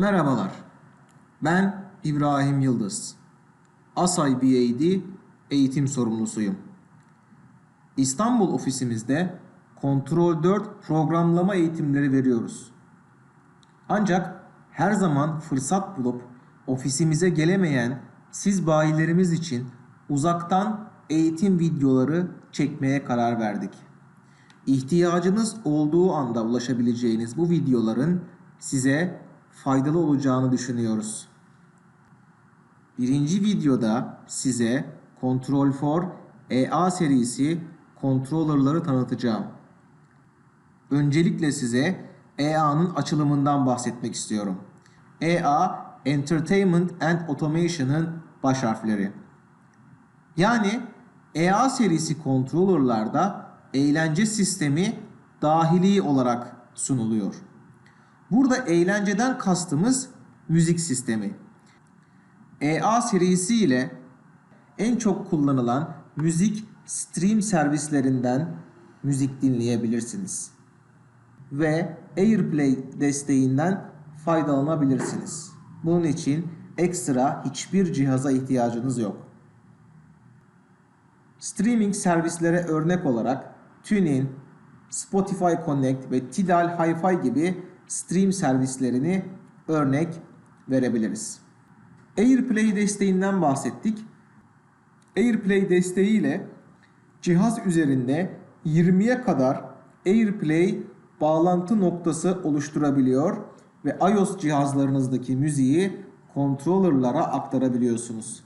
Merhabalar. Ben İbrahim Yıldız. Asay BAD eğitim sorumlusuyum. İstanbul ofisimizde Kontrol 4 programlama eğitimleri veriyoruz. Ancak her zaman fırsat bulup ofisimize gelemeyen siz bayilerimiz için uzaktan eğitim videoları çekmeye karar verdik. İhtiyacınız olduğu anda ulaşabileceğiniz bu videoların size faydalı olacağını düşünüyoruz. Birinci videoda size Control 4 EA serisi controller'ları tanıtacağım. Öncelikle size EA'nın açılımından bahsetmek istiyorum. EA, Entertainment and Automation'ın baş harfleri. Yani EA serisi controller'larda eğlence sistemi dahili olarak sunuluyor. Burada eğlenceden kastımız müzik sistemi. EA serisi ile en çok kullanılan müzik stream servislerinden müzik dinleyebilirsiniz. Ve AirPlay desteğinden faydalanabilirsiniz. Bunun için ekstra hiçbir cihaza ihtiyacınız yok. Streaming servislere örnek olarak TuneIn, Spotify Connect ve Tidal Hi-Fi gibi stream servislerini örnek verebiliriz. AirPlay desteğinden bahsettik. AirPlay desteğiyle cihaz üzerinde 20'ye kadar AirPlay bağlantı noktası oluşturabiliyor ve iOS cihazlarınızdaki müziği controller'lara aktarabiliyorsunuz.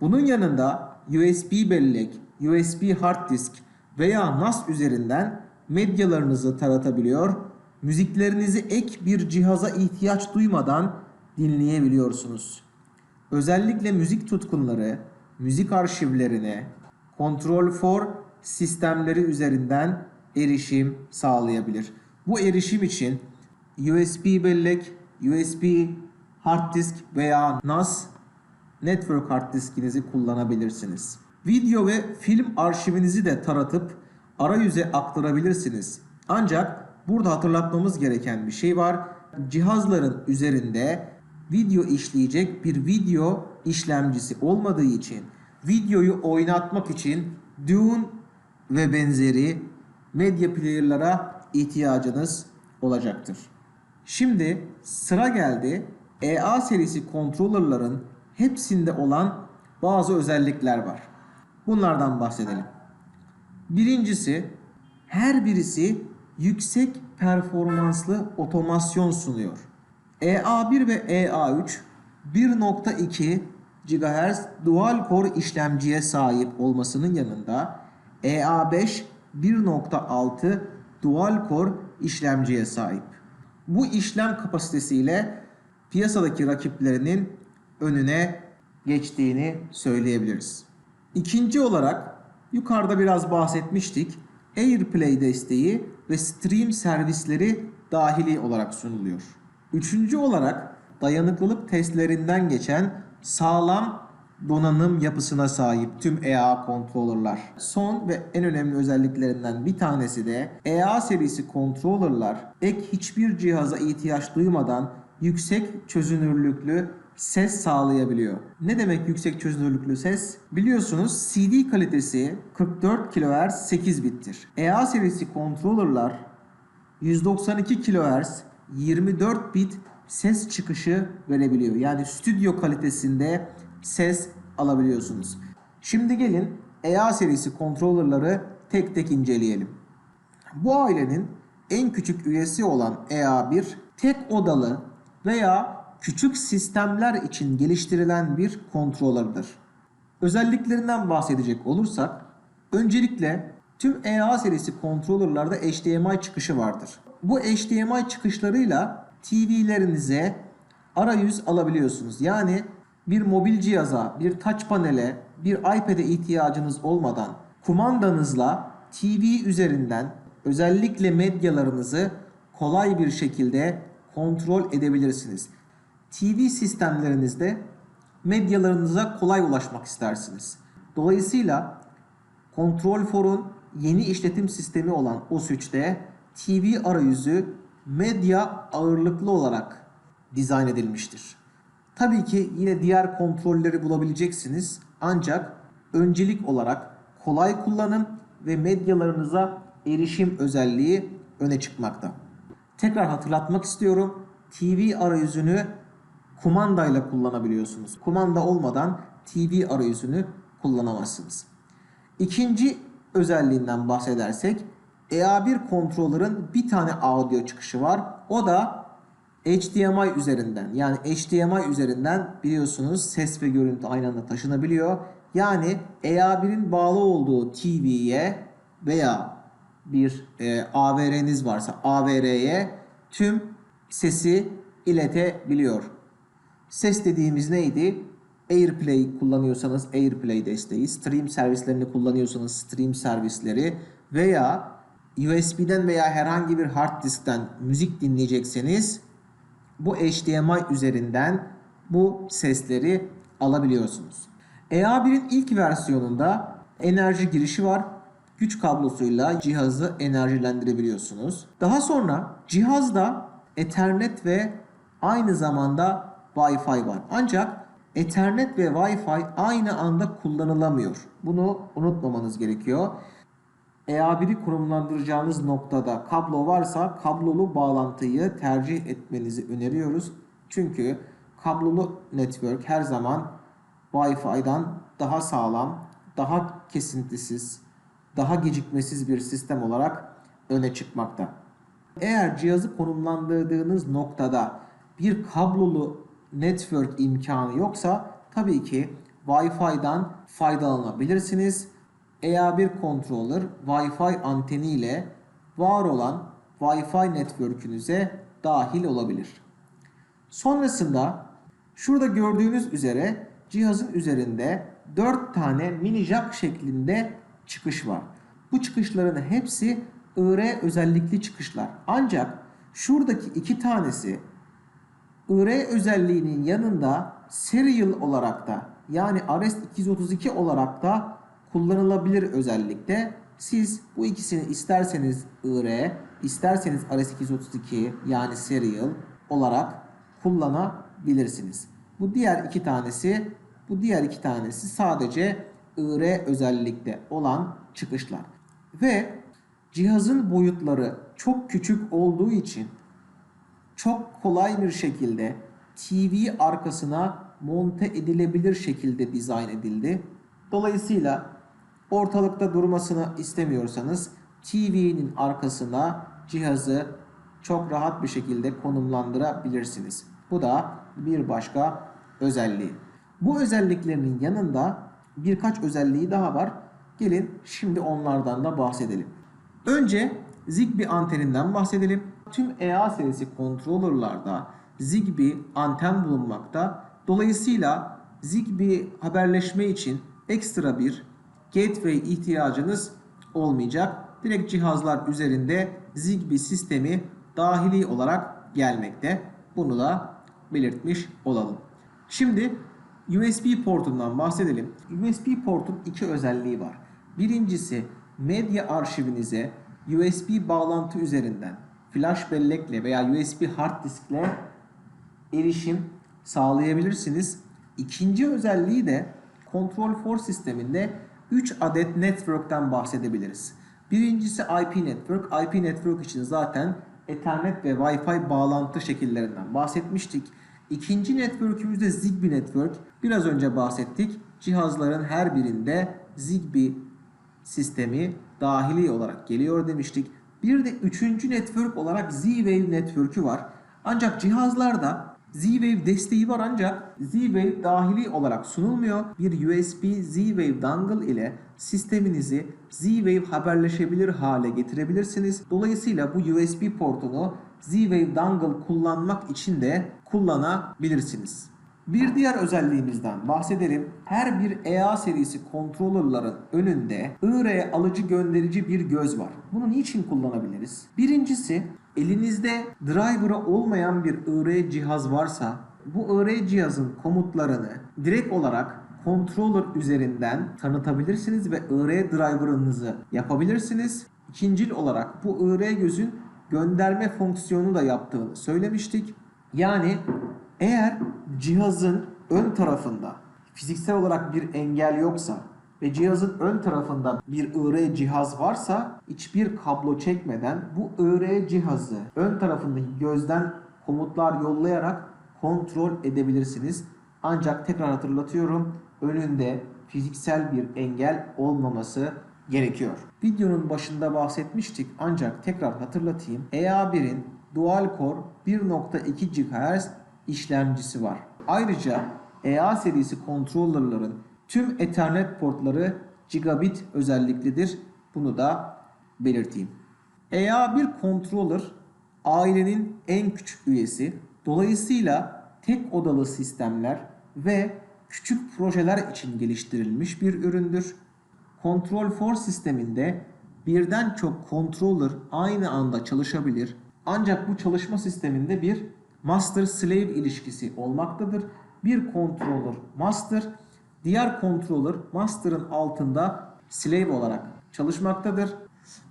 Bunun yanında USB bellek, USB hard disk veya NAS üzerinden medyalarınızı taratabiliyor, müziklerinizi ek bir cihaza ihtiyaç duymadan dinleyebiliyorsunuz. Özellikle müzik tutkunları müzik arşivlerine Control 4 sistemleri üzerinden erişim sağlayabilir. Bu erişim için USB bellek, USB hard disk veya NAS network hard diskinizi kullanabilirsiniz. Video ve film arşivinizi de taratıp arayüze aktarabilirsiniz. Ancak burada hatırlatmamız gereken bir şey var. Cihazların üzerinde video işleyecek bir video işlemcisi olmadığı için videoyu oynatmak için Dune ve benzeri medya player'lara ihtiyacınız olacaktır. Şimdi sıra geldi EA serisi controller'ların hepsinde olan bazı özellikler var. Bunlardan bahsedelim. Birincisi her birisi yüksek performanslı otomasyon sunuyor. EA1 ve EA3 1.2 GHz dual core işlemciye sahip olmasının yanında EA5 1.6 dual core işlemciye sahip. Bu işlem kapasitesiyle piyasadaki rakiplerinin önüne geçtiğini söyleyebiliriz. İkinci olarak yukarıda biraz bahsetmiştik. AirPlay desteği ve stream servisleri dahili olarak sunuluyor. Üçüncü olarak dayanıklılık testlerinden geçen sağlam donanım yapısına sahip tüm EA controller'lar. Son ve en önemli özelliklerinden bir tanesi de EA serisi controller'lar ek hiçbir cihaza ihtiyaç duymadan yüksek çözünürlüklü ses sağlayabiliyor. Ne demek yüksek çözünürlüklü ses? Biliyorsunuz CD kalitesi 44 kHz 8 bittir. EA serisi controller'lar 192 kHz 24 bit ses çıkışı verebiliyor. Yani stüdyo kalitesinde ses alabiliyorsunuz. Şimdi gelin EA serisi controller'ları tek tek inceleyelim. Bu ailenin en küçük üyesi olan EA1 tek odalı veya küçük sistemler için geliştirilen bir kontrolördür. Özelliklerinden bahsedecek olursak öncelikle tüm EA serisi kontrolörlerde HDMI çıkışı vardır. Bu HDMI çıkışlarıyla TV'lerinize arayüz alabiliyorsunuz. Yani bir mobil cihaza, bir touch panele, bir iPad'e ihtiyacınız olmadan kumandanızla TV üzerinden özellikle medyalarınızı kolay bir şekilde kontrol edebilirsiniz. TV sistemlerinizde medyalarınıza kolay ulaşmak istersiniz. Dolayısıyla Control 4'un yeni işletim sistemi olan OS 3'te TV arayüzü medya ağırlıklı olarak dizayn edilmiştir. Tabii ki yine diğer kontrolleri bulabileceksiniz. Ancak öncelik olarak kolay kullanım ve medyalarınıza erişim özelliği öne çıkmakta. Tekrar hatırlatmak istiyorum. TV arayüzünü kumandayla kullanabiliyorsunuz. Kumanda olmadan TV arayüzünü kullanamazsınız. İkinci özelliğinden bahsedersek EA1 controller'ın bir tane audio çıkışı var. O da HDMI üzerinden yani HDMI üzerinden biliyorsunuz ses ve görüntü aynı anda taşınabiliyor. Yani EA1'in bağlı olduğu TV'ye veya bir e, AVR'niz varsa AVR'ye tüm sesi iletebiliyor. Ses dediğimiz neydi? AirPlay kullanıyorsanız AirPlay desteği, stream servislerini kullanıyorsanız stream servisleri veya USB'den veya herhangi bir hard diskten müzik dinleyecekseniz bu HDMI üzerinden bu sesleri alabiliyorsunuz. EA1'in ilk versiyonunda enerji girişi var. Güç kablosuyla cihazı enerjilendirebiliyorsunuz. Daha sonra cihazda Ethernet ve aynı zamanda Wi-Fi var. Ancak Ethernet ve Wi-Fi aynı anda kullanılamıyor. Bunu unutmamanız gerekiyor. EA1'i konumlandıracağınız noktada kablo varsa kablolu bağlantıyı tercih etmenizi öneriyoruz. Çünkü kablolu network her zaman Wi-Fi'dan daha sağlam, daha kesintisiz, daha gecikmesiz bir sistem olarak öne çıkmakta. Eğer cihazı konumlandırdığınız noktada bir kablolu network imkanı yoksa tabii ki Wi-Fi'dan faydalanabilirsiniz. EA1 controller Wi-Fi anteni ile var olan Wi-Fi network'ünüze dahil olabilir. Sonrasında şurada gördüğünüz üzere cihazın üzerinde 4 tane mini jack şeklinde çıkış var. Bu çıkışların hepsi IR özellikli çıkışlar. Ancak şuradaki iki tanesi IR özelliğinin yanında serial olarak da yani RS-232 olarak da kullanılabilir özellikle. Siz bu ikisini isterseniz IR, isterseniz RS-232 yani serial olarak kullanabilirsiniz. Bu diğer iki tanesi, bu diğer iki tanesi sadece IR özellikte olan çıkışlar. Ve cihazın boyutları çok küçük olduğu için çok kolay bir şekilde TV arkasına monte edilebilir şekilde dizayn edildi. Dolayısıyla ortalıkta durmasını istemiyorsanız TV'nin arkasına cihazı çok rahat bir şekilde konumlandırabilirsiniz. Bu da bir başka özelliği. Bu özelliklerinin yanında birkaç özelliği daha var. Gelin şimdi onlardan da bahsedelim. Önce Zigbee anteninden bahsedelim. Tüm EA serisi controller'larda Zigbee anten bulunmakta. Dolayısıyla Zigbee haberleşme için ekstra bir gateway ihtiyacınız olmayacak. Direkt cihazlar üzerinde Zigbee sistemi dahili olarak gelmekte. Bunu da belirtmiş olalım. Şimdi USB portundan bahsedelim. USB portun iki özelliği var. Birincisi medya arşivinize USB bağlantı üzerinden flash bellekle veya USB hard diskle erişim sağlayabilirsiniz. İkinci özelliği de Control 4 sisteminde 3 adet network'ten bahsedebiliriz. Birincisi IP network. IP network için zaten Ethernet ve Wi-Fi bağlantı şekillerinden bahsetmiştik. İkinci network'ümüzde Zigbee network. Biraz önce bahsettik. Cihazların her birinde Zigbee sistemi dahili olarak geliyor demiştik. Bir de üçüncü network olarak Z-Wave network'ü var. Ancak cihazlarda Z-Wave desteği var ancak Z-Wave dahili olarak sunulmuyor. Bir USB Z-Wave dongle ile sisteminizi Z-Wave haberleşebilir hale getirebilirsiniz. Dolayısıyla bu USB portunu Z-Wave dongle kullanmak için de kullanabilirsiniz. Bir diğer özelliğimizden bahsedelim. Her bir EA serisi controller'ların önünde IR alıcı gönderici bir göz var. Bunu niçin kullanabiliriz? Birincisi elinizde driver'ı olmayan bir IR cihaz varsa bu IR cihazın komutlarını direkt olarak controller üzerinden tanıtabilirsiniz ve IR driver'ınızı yapabilirsiniz. İkincil olarak bu IR gözün gönderme fonksiyonu da yaptığını söylemiştik. Yani Eğer cihazın ön tarafında fiziksel olarak bir engel yoksa ve cihazın ön tarafında bir IR cihaz varsa hiçbir kablo çekmeden bu IR cihazı ön tarafındaki gözden komutlar yollayarak kontrol edebilirsiniz. Ancak tekrar hatırlatıyorum önünde fiziksel bir engel olmaması gerekiyor. Videonun başında bahsetmiştik ancak tekrar hatırlatayım. EA1'in dual core 1.2 GHz işlemcisi var. Ayrıca EA serisi controller'ların tüm Ethernet portları gigabit özelliklidir. Bunu da belirteyim. EA1 controller ailenin en küçük üyesi. Dolayısıyla tek odalı sistemler ve küçük projeler için geliştirilmiş bir üründür. Control 4 sisteminde birden çok controller aynı anda çalışabilir. Ancak bu çalışma sisteminde bir master slave ilişkisi olmaktadır. Bir controller master, diğer controller master'ın altında slave olarak çalışmaktadır.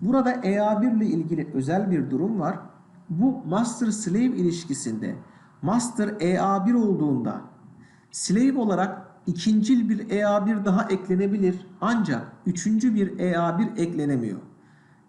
Burada EA1 ile ilgili özel bir durum var. Bu master slave ilişkisinde master EA1 olduğunda slave olarak ikincil bir EA1 daha eklenebilir ancak üçüncü bir EA1 eklenemiyor.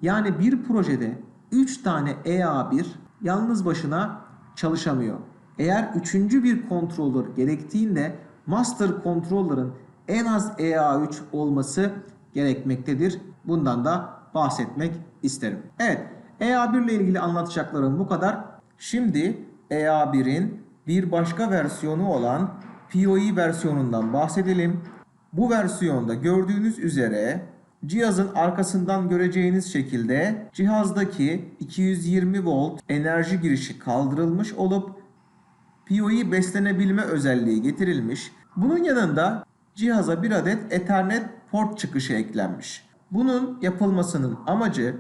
Yani bir projede 3 tane EA1 yalnız başına çalışamıyor. Eğer üçüncü bir controller gerektiğinde master controller'ın en az EA3 olması gerekmektedir. Bundan da bahsetmek isterim. Evet, EA1 ile ilgili anlatacaklarım bu kadar. Şimdi EA1'in bir başka versiyonu olan PoE versiyonundan bahsedelim. Bu versiyonda gördüğünüz üzere cihazın arkasından göreceğiniz şekilde cihazdaki 220 volt enerji girişi kaldırılmış olup PoE beslenebilme özelliği getirilmiş. Bunun yanında cihaza bir adet Ethernet port çıkışı eklenmiş. Bunun yapılmasının amacı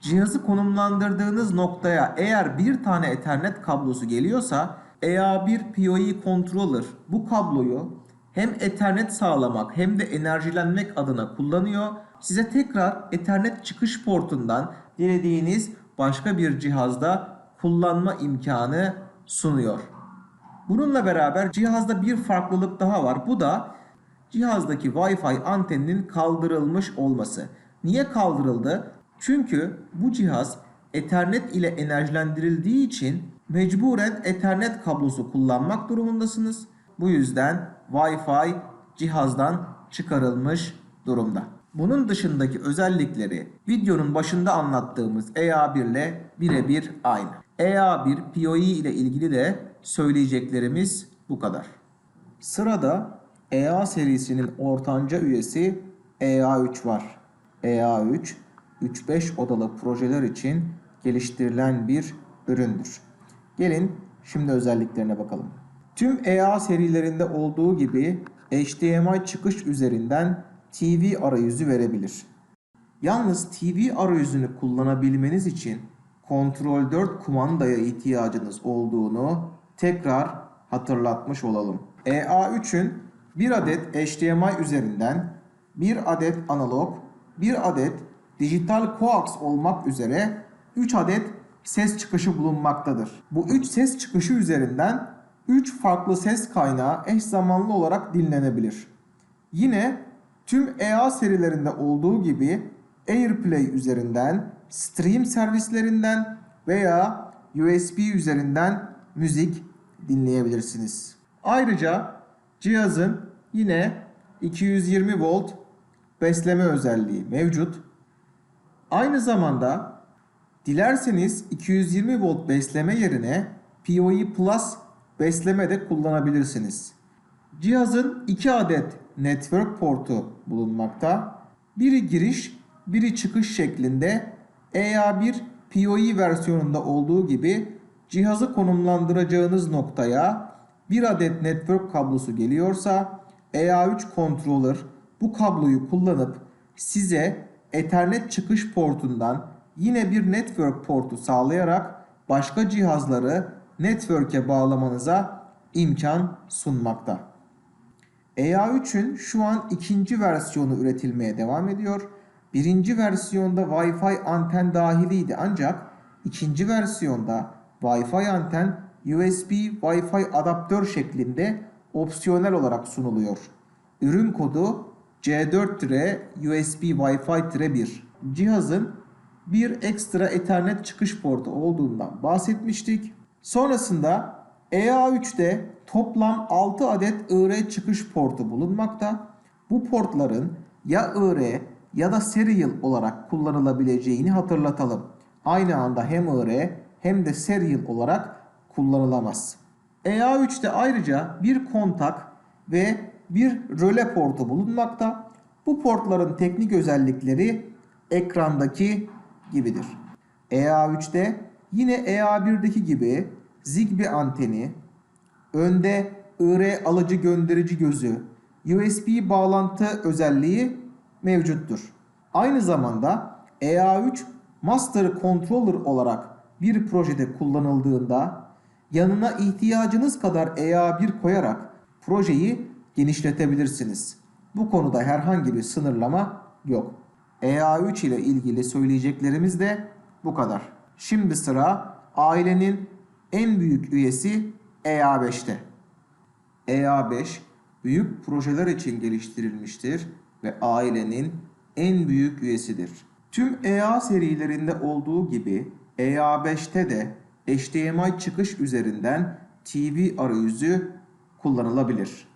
cihazı konumlandırdığınız noktaya eğer bir tane Ethernet kablosu geliyorsa EA1 PoE controller bu kabloyu hem Ethernet sağlamak hem de enerjilenmek adına kullanıyor. Size tekrar Ethernet çıkış portundan dilediğiniz başka bir cihazda kullanma imkanı sunuyor. Bununla beraber cihazda bir farklılık daha var. Bu da cihazdaki Wi-Fi anteninin kaldırılmış olması. Niye kaldırıldı? Çünkü bu cihaz Ethernet ile enerjilendirildiği için mecburen Ethernet kablosu kullanmak durumundasınız. Bu yüzden Wi-Fi cihazdan çıkarılmış durumda. Bunun dışındaki özellikleri videonun başında anlattığımız EA1 ile birebir aynı. EA1 PoE ile ilgili de söyleyeceklerimiz bu kadar. Sırada EA serisinin ortanca üyesi EA3 var. EA3 3-5 odalı projeler için geliştirilen bir üründür. Gelin şimdi özelliklerine bakalım. Tüm EA serilerinde olduğu gibi HDMI çıkış üzerinden TV arayüzü verebilir. Yalnız TV arayüzünü kullanabilmeniz için Ctrl 4 kumandaya ihtiyacınız olduğunu tekrar hatırlatmış olalım. EA3'ün bir adet HDMI üzerinden bir adet analog, bir adet dijital coax olmak üzere 3 adet ses çıkışı bulunmaktadır. Bu 3 ses çıkışı üzerinden 3 farklı ses kaynağı eş zamanlı olarak dinlenebilir. Yine tüm EA serilerinde olduğu gibi AirPlay üzerinden, stream servislerinden veya USB üzerinden müzik dinleyebilirsiniz. Ayrıca cihazın yine 220 volt besleme özelliği mevcut. Aynı zamanda dilerseniz 220 volt besleme yerine PoE Plus besleme de kullanabilirsiniz. Cihazın 2 adet network portu bulunmakta. Biri giriş, biri çıkış şeklinde EA1 PoE versiyonunda olduğu gibi cihazı konumlandıracağınız noktaya bir adet network kablosu geliyorsa EA3 controller bu kabloyu kullanıp size Ethernet çıkış portundan yine bir network portu sağlayarak başka cihazları network'e bağlamanıza imkan sunmakta. EA3'ün şu an ikinci versiyonu üretilmeye devam ediyor. Birinci versiyonda Wi-Fi anten dahiliydi ancak ikinci versiyonda Wi-Fi anten USB Wi-Fi adaptör şeklinde opsiyonel olarak sunuluyor. Ürün kodu C4-USB Wi-Fi-1. Cihazın bir ekstra Ethernet çıkış portu olduğundan bahsetmiştik. Sonrasında EA3'te toplam 6 adet IR çıkış portu bulunmakta. Bu portların ya IR ya da serial olarak kullanılabileceğini hatırlatalım. Aynı anda hem IR hem de serial olarak kullanılamaz. EA3'te ayrıca bir kontak ve bir röle portu bulunmakta. Bu portların teknik özellikleri ekrandaki gibidir. EA3'te yine EA1'deki gibi Zigbee anteni, önde IR alıcı gönderici gözü, USB bağlantı özelliği mevcuttur. Aynı zamanda EA3 Master Controller olarak bir projede kullanıldığında yanına ihtiyacınız kadar EA1 koyarak projeyi genişletebilirsiniz. Bu konuda herhangi bir sınırlama yok. EA3 ile ilgili söyleyeceklerimiz de bu kadar. Şimdi sıra ailenin en büyük üyesi EA5'te. EA5 büyük projeler için geliştirilmiştir ve ailenin en büyük üyesidir. Tüm EA serilerinde olduğu gibi EA5'te de HDMI çıkış üzerinden TV arayüzü kullanılabilir.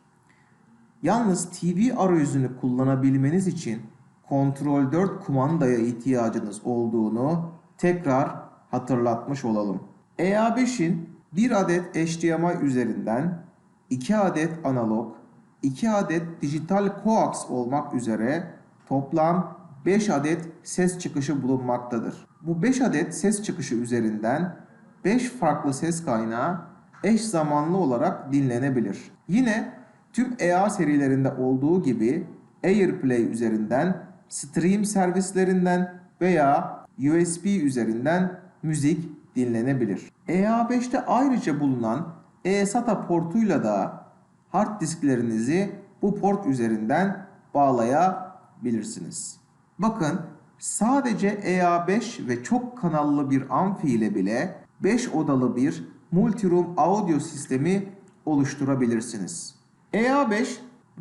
Yalnız TV arayüzünü kullanabilmeniz için Ctrl 4 kumandaya ihtiyacınız olduğunu tekrar hatırlatmış olalım. EA5'in 1 adet HDMI üzerinden 2 adet analog, 2 adet dijital coax olmak üzere toplam 5 adet ses çıkışı bulunmaktadır. Bu 5 adet ses çıkışı üzerinden 5 farklı ses kaynağı eş zamanlı olarak dinlenebilir. Yine tüm EA serilerinde olduğu gibi AirPlay üzerinden, stream servislerinden veya USB üzerinden müzik dinlenebilir. EA5'te ayrıca bulunan eSATA portuyla da hard disklerinizi bu port üzerinden bağlayabilirsiniz. Bakın sadece EA5 ve çok kanallı bir amfi ile bile 5 odalı bir multiroom audio sistemi oluşturabilirsiniz. EA5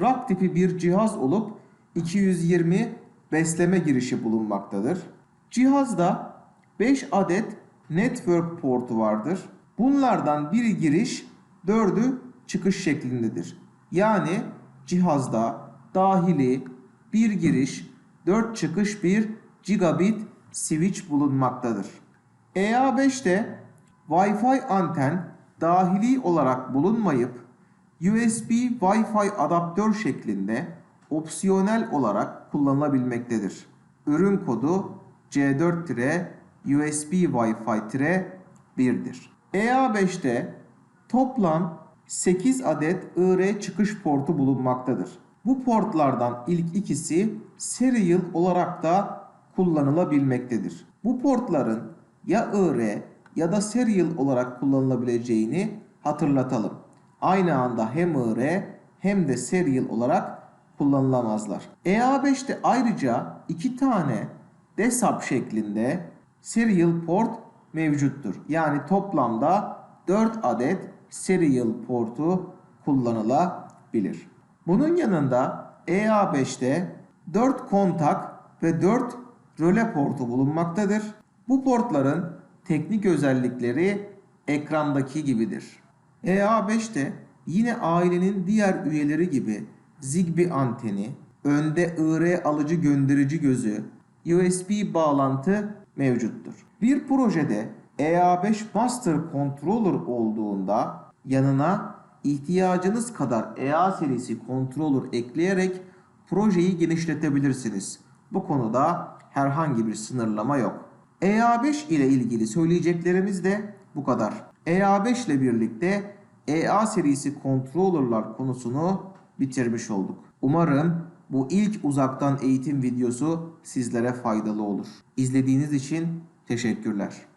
rack tipi bir cihaz olup 220 besleme girişi bulunmaktadır. Cihazda 5 adet network portu vardır. Bunlardan biri giriş, dördü çıkış şeklindedir. Yani cihazda dahili bir giriş, 4 çıkış bir gigabit switch bulunmaktadır. EA5'te Wi-Fi anten dahili olarak bulunmayıp USB Wi-Fi adaptör şeklinde opsiyonel olarak kullanılabilmektedir. Ürün kodu C4-USB Wi-Fi-1'dir. EA5'te toplam 8 adet IR çıkış portu bulunmaktadır. Bu portlardan ilk ikisi serial olarak da kullanılabilmektedir. Bu portların ya IR ya da serial olarak kullanılabileceğini hatırlatalım. Aynı anda hem IR hem de serial olarak kullanılamazlar. EA5'te ayrıca iki tane DSAP şeklinde serial port mevcuttur. Yani toplamda 4 adet serial portu kullanılabilir. Bunun yanında EA5'te 4 kontak ve 4 röle portu bulunmaktadır. Bu portların teknik özellikleri ekrandaki gibidir. EA5'te yine ailenin diğer üyeleri gibi Zigbee anteni, önde IR alıcı gönderici gözü, USB bağlantı mevcuttur. Bir projede EA5 Master Controller olduğunda yanına ihtiyacınız kadar EA serisi controller ekleyerek projeyi genişletebilirsiniz. Bu konuda herhangi bir sınırlama yok. EA5 ile ilgili söyleyeceklerimiz de bu kadar. EA5 ile birlikte EA serisi controller'lar konusunu bitirmiş olduk. Umarım bu ilk uzaktan eğitim videosu sizlere faydalı olur. İzlediğiniz için teşekkürler.